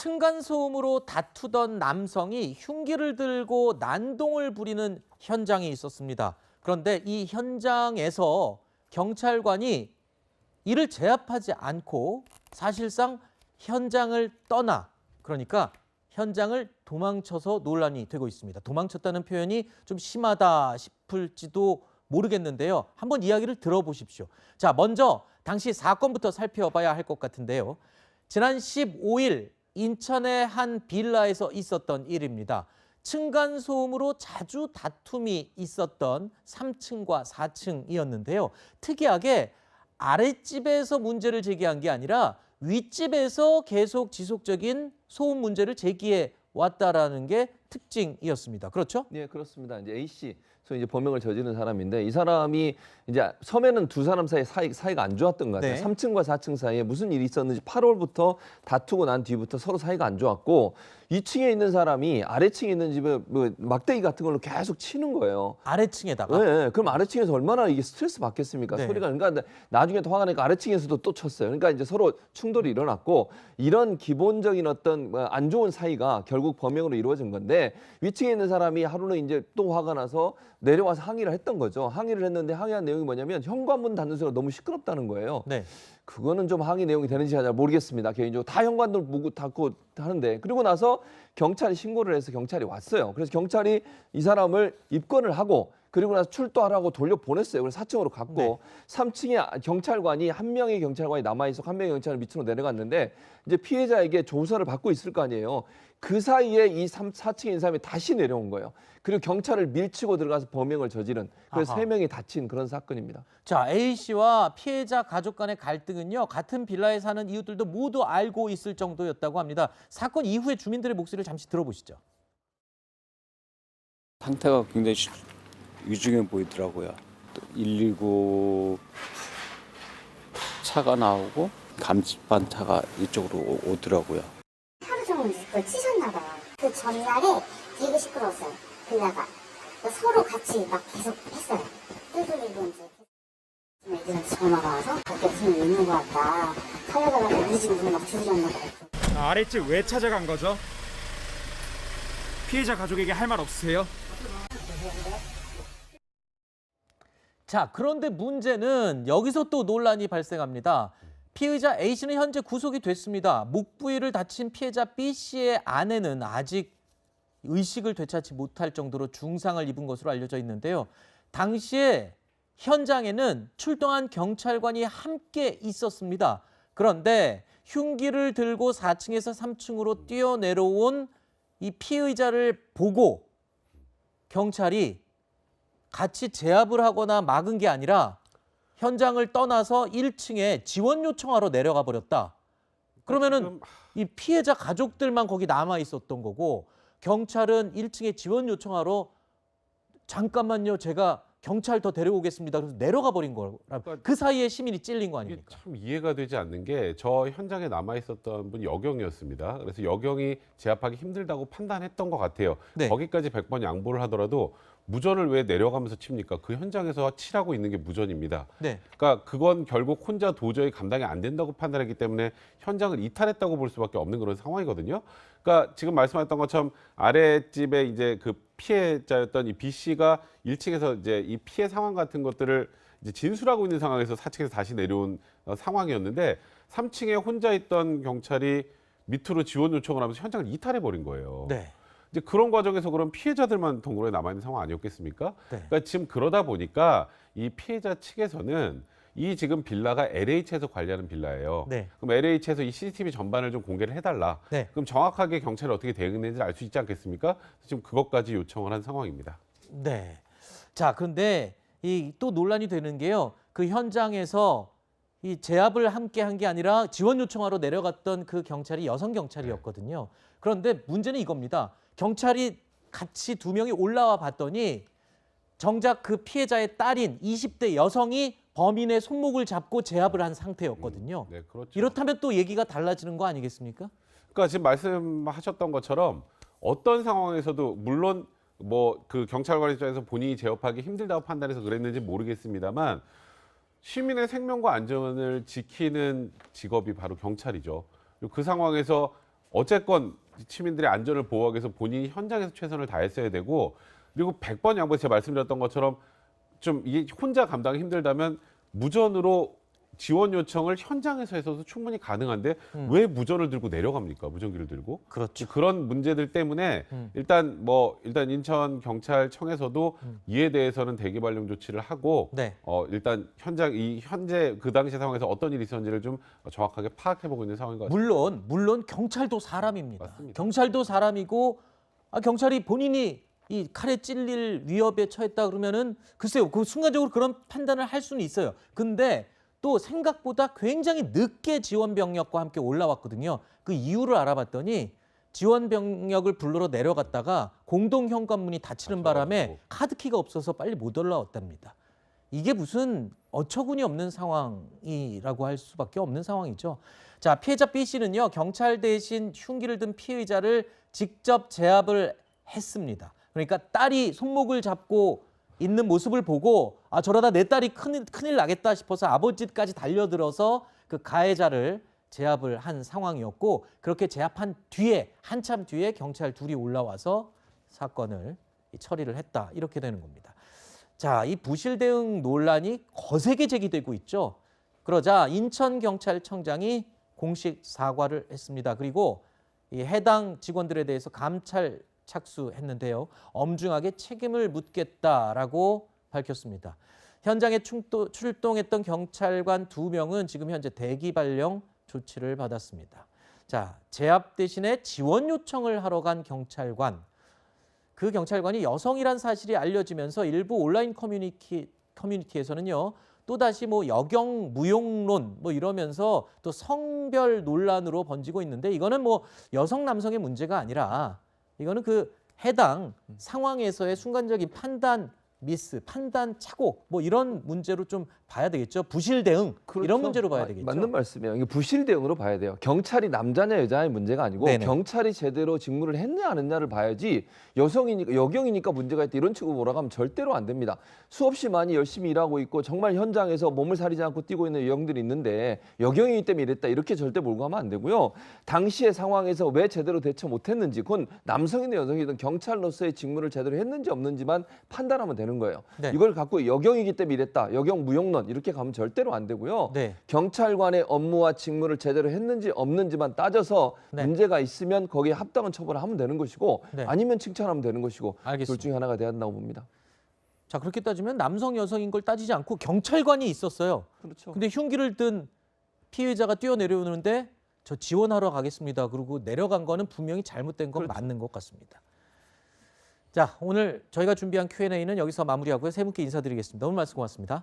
층간소음으로 다투던 남성이 흉기를 들고 난동을 부리는 현장이 있었습니다. 그런데 이 현장에서 경찰관이 이를 제압하지 않고 사실상 현장을 떠나 그러니까 현장을 도망쳐서 논란이 되고 있습니다. 도망쳤다는 표현이 좀 심하다 싶을지도 모르겠는데요. 한번 이야기를 들어보십시오. 자, 먼저 당시 사건부터 살펴봐야 할 것 같은데요. 지난 15일 인천의 한 빌라에서 있었던 일입니다. 층간 소음으로 자주 다툼이 있었던 3층과 4층이었는데요. 특이하게 아랫집에서 문제를 제기한 게 아니라 윗집에서 계속 지속적인 소음 문제를 제기해 왔다라는 게 특징이었습니다. 그렇죠? 네, 그렇습니다. 이제 A 씨, 이제 범행을 저지른 사람인데 이 사람이 이제 처음에는 두 사람 사이 사이 사이가 안 좋았던 것 같아요. 네. 3층과 4층 사이에 무슨 일이 있었는지 8월부터 다투고 난 뒤부터 서로 사이가 안 좋았고 2층에 있는 사람이 아래층에 있는 집에 뭐 막대기 같은 걸로 계속 치는 거예요. 아래층에다가 네, 네. 그럼 아래층에서 얼마나 이게 스트레스 받겠습니까? 네. 소리가 그러니까 나중에 또 화가 나니까 아래층에서도 또 쳤어요. 그러니까 이제 서로 충돌이 일어났고 이런 기본적인 어떤 뭐안 좋은 사이가 결국 범행으로 이루어진 건데 위층에 있는 사람이 하루는 이제 또 화가 나서 내려와서 항의를 했던 거죠. 항의를 했는데 항의한 내용이 뭐냐면 현관문 닫는 소리가 너무 시끄럽다는 거예요. 네. 그거는 좀 항의 내용이 되는지 잘 모르겠습니다. 개인적으로 다 현관들 보고 닫고 하는데 그리고 나서 경찰이 신고를 해서 경찰이 왔어요. 그래서 경찰이 이 사람을 입건을 하고 그리고 나서 출두하라고 돌려 보냈어요. 그래서 4층으로 갔고 네. 3층에 경찰관이 한 명의 경찰관이 남아 있어 한 명의 경찰은 밑으로 내려갔는데 이제 피해자에게 조사를 받고 있을 거 아니에요. 그 사이에 이 3, 4층에 있는 사람이 다시 내려온 거예요. 그리고 경찰을 밀치고 들어가서 범행을 저지른 그래서 아하. 세 명이 다친 그런 사건입니다. 자, A 씨와 피해자 가족 간의 갈등은요. 같은 빌라에 사는 이웃들도 모두 알고 있을 정도였다고 합니다. 사건 이후에 주민들의 목소리를 잠시 들어보시죠. 상태가 굉장히 시- 위중해 보이더라고요. 또119 차가 나오고 감식반 차가 이쪽으로 오- 오더라고요. 하루 종일 그걸 치셨나 봐요. 그 전날에 되게 시끄러웠어요. 빌라가. 그래서 서로 같이 막 계속 했어요. 뚜드리고 이제 애들한테 전화가 와서 밖에 무슨 일 있는 것 같다. 살려달라고 우리 집 문을 막 두드렸나 봐요. 아, 아랫집 왜 찾아간 거죠? 피해자 가족에게 할 말 없으세요? 자, 그런데 문제는 여기서 또 논란이 발생합니다. 피의자 A 씨는 현재 구속이 됐습니다. 목 부위를 다친 피해자 B 씨의 아내는 아직 의식을 되찾지 못할 정도로 중상을 입은 것으로 알려져 있는데요. 당시에 현장에는 출동한 경찰관이 함께 있었습니다. 그런데 흉기를 들고 4층에서 3층으로 뛰어내려온 이 피의자를 보고 경찰이 같이 제압을 하거나 막은 게 아니라 현장을 떠나서 1층에 지원 요청하러 내려가 버렸다. 그러면은 이 피해자 가족들만 거기 남아 있었던 거고 경찰은 1층에 지원 요청하러 잠깐만요. 제가 경찰 더 데려오겠습니다. 그래서 내려가 버린 거라. 그 사이에 시민이 찔린 거 이게 아닙니까? 참 이해가 되지 않는 게 저 현장에 남아 있었던 분 여경이었습니다. 그래서 여경이 제압하기 힘들다고 판단했던 것 같아요. 네. 거기까지 100번 양보를 하더라도 무전을 왜 내려가면서 칩니까? 그 현장에서 치라고 있는 게 무전입니다. 네. 그러니까 그건 결국 혼자 도저히 감당이 안 된다고 판단했기 때문에 현장을 이탈했다고 볼 수밖에 없는 그런 상황이거든요. 그러니까 지금 말씀하셨던 것처럼 아랫집에 이제 그 피해자였던 이 B 씨가 1층에서 이제 이 피해 상황 같은 것들을 이제 진술하고 있는 상황에서 4층에서 다시 내려온 어, 상황이었는데 3층에 혼자 있던 경찰이 밑으로 지원 요청을 하면서 현장을 이탈해 버린 거예요. 네. 이제 그런 과정에서 그럼 피해자들만 동굴에 남아 있는 상황 아니었겠습니까? 네. 그러니까 지금 그러다 보니까 이 피해자 측에서는 이 지금 빌라가 LH에서 관리하는 빌라예요. 네. 그럼 LH에서 이 CCTV 전반을 좀 공개를 해달라. 네. 그럼 정확하게 경찰이 어떻게 대응했는지 알 수 있지 않겠습니까? 지금 그것까지 요청을 한 상황입니다. 네. 자, 그런데 이 또 논란이 되는 게요. 그 현장에서 이 제압을 함께 한 게 아니라 지원 요청하러 내려갔던 그 경찰이 여성 경찰이었거든요. 그런데 문제는 이겁니다. 경찰이 같이 두 명이 올라와 봤더니 정작 그 피해자의 딸인 20대 여성이 범인의 손목을 잡고 제압을 한 상태였거든요. 네, 그렇죠. 이렇다면 또 얘기가 달라지는 거 아니겠습니까? 그러니까 지금 말씀하셨던 것처럼 어떤 상황에서도 물론 뭐 그 경찰관 입장에서 본인이 제압하기 힘들다고 판단해서 그랬는지 모르겠습니다만 시민의 생명과 안전을 지키는 직업이 바로 경찰이죠. 그 상황에서 어쨌건 시민들의 안전을 보호하기 위해서 본인이 현장에서 최선을 다했어야 되고 그리고 100번 양보해서 제가 말씀드렸던 것처럼 좀 이게 혼자 감당이 힘들다면 무전으로 지원 요청을 현장에서 해서도 충분히 가능한데 왜 무전을 들고 내려갑니까? 무전기를 들고? 그렇죠. 그런 문제들 때문에 음. 일단 뭐 일단 인천 경찰청에서도 이에 대해서는 대기 발령 조치를 하고 네. 어 일단 현장 이 현재 그 당시 상황에서 어떤 일이 있었는지를 좀 정확하게 파악해 보고 있는 상황인 것 같습니다. 물론 물론 경찰도 사람입니다. 맞습니다. 경찰도 사람이고 아, 경찰이 본인이 이 칼에 찔릴 위협에 처했다 그러면은 글쎄요, 그 순간적으로 그런 판단을 할 수는 있어요. 근데 또 생각보다 굉장히 늦게 지원 병력과 함께 올라왔거든요. 그 이유를 알아봤더니 지원 병력을 불러러 내려갔다가 공동 현관문이 닫히는 바람에 닫혀가지고. 카드키가 없어서 빨리 못 올라왔답니다. 이게 무슨 어처구니 없는 상황이라고 할 수밖에 없는 상황이죠. 자, 피해자 B 씨는요, 경찰 대신 흉기를 든 피의자를 직접 제압을 했습니다. 그러니까 딸이 손목을 잡고 있는 모습을 보고 아 저러다 내 딸이 큰일, 큰일 나겠다 싶어서 아버지까지 달려들어서 그 가해자를 제압을 한 상황이었고 그렇게 제압한 뒤에 한참 뒤에 경찰 둘이 올라와서 사건을 처리를 했다 이렇게 되는 겁니다. 자, 이 부실 대응 논란이 거세게 제기되고 있죠. 그러자 인천 경찰청장이 공식 사과를 했습니다. 그리고 이 해당 직원들에 대해서 감찰 착수했는데요. 엄중하게 책임을 묻겠다라고 밝혔습니다. 현장에 출동했던 경찰관 두 명은 지금 현재 대기 발령 조치를 받았습니다. 자, 제압 대신에 지원 요청을 하러 간 경찰관. 그 경찰관이 여성이란 사실이 알려지면서 일부 온라인 커뮤니티, 커뮤니티에서는요. 또다시 뭐 여경 무용론 뭐 이러면서 또 성별 논란으로 번지고 있는데 이거는 뭐 여성 남성의 문제가 아니라 이거는 그 해당 상황에서의 순간적인 판단 미스, 판단 착오 뭐 이런 문제로 좀 봐야 되겠죠. 부실 대응 그렇죠. 이런 문제로 봐야 마- 되겠죠. 맞는 말씀이에요. 이게 부실 대응으로 봐야 돼요. 경찰이 남자냐 여자의 문제가 아니고 네네. 경찰이 제대로 직무를 했냐 안 했냐를 봐야지 여성이니까 여경이니까 문제가 있다 이런 식으로 몰아가면 절대로 안 됩니다. 수없이 많이 열심히 일하고 있고 정말 현장에서 몸을 사리지 않고 뛰고 있는 여경들이 있는데 여경이기 때문에 이랬다 이렇게 절대 몰고 가면 안 되고요. 당시의 상황에서 왜 제대로 대처 못했는지 그건 남성이든 여성이든 경찰로서의 직무를 제대로 했는지 없는지만 판단하면 되는 거예요. 네. 이걸 갖고 여경이기 때문에 이랬다 여경 무용론 이렇게 가면 절대로 안 되고요. 네. 경찰관의 업무와 직무를 제대로 했는지 없는지만 따져서 네. 문제가 있으면 거기에 합당한 처벌을 하면 되는 것이고 네. 아니면 칭찬하면 되는 것이고 알겠습니다. 둘 중에 하나가 돼야 한다고 봅니다. 자 그렇게 따지면 남성 여성인 걸 따지지 않고 경찰관이 있었어요. 그렇죠. 근데 흉기를 든 피해자가 뛰어내려오는데 저 지원하러 가겠습니다. 그리고 내려간 거는 분명히 잘못된 건 그렇죠. 맞는 것 같습니다. 자 오늘 저희가 준비한 Q&A는 여기서 마무리하고요. 세 분께 인사드리겠습니다. 오늘 말씀 고맙습니다.